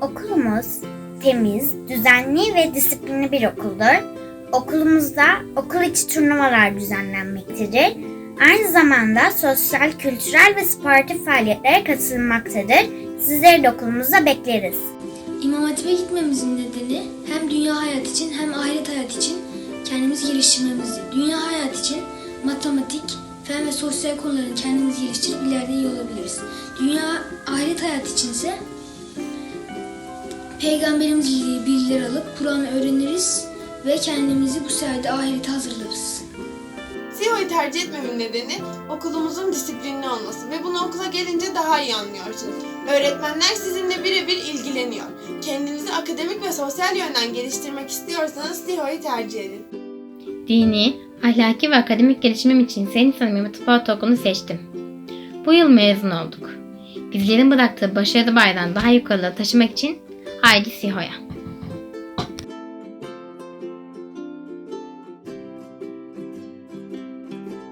Okulumuz temiz, düzenli ve disiplinli bir okuldur. Okulumuzda okul içi turnuvalar düzenlenmektedir. Aynı zamanda sosyal, kültürel ve sportif faaliyetlere katılmaktadır. Sizleri de okulumuzda bekleriz. İmam Hatip'e gitmemizin nedeni hem dünya hayat için hem ahiret hayat için kendimizi geliştirmemizi. Dünya hayat için matematik, fen ve sosyal konuların kendimizi geliştirip ileride iyi olabiliriz. Dünya ahiret hayat içinse Peygamberimiz ilgili bilgiler alıp Kur'an'ı öğreniriz ve kendimizi bu sayede ahirete hazırlarız. CEO'yu tercih etmemin nedeni okulumuzun disiplinli olması ve bunu okula gelince daha iyi anlıyorsunuz. Öğretmenler sizinle birebir ilgileniyor. Kendinizi akademik ve sosyal yönden geliştirmek istiyorsanız CEO'yu tercih edin. Dini, ahlaki ve akademik gelişimim için Senin Sanım İmam Hatip Ortaokulu'nu seçtim. Bu yıl mezun olduk. Bizlerin bıraktığı başarılı bayrağı daha yukarılara taşımak için haydi SİHO'ya.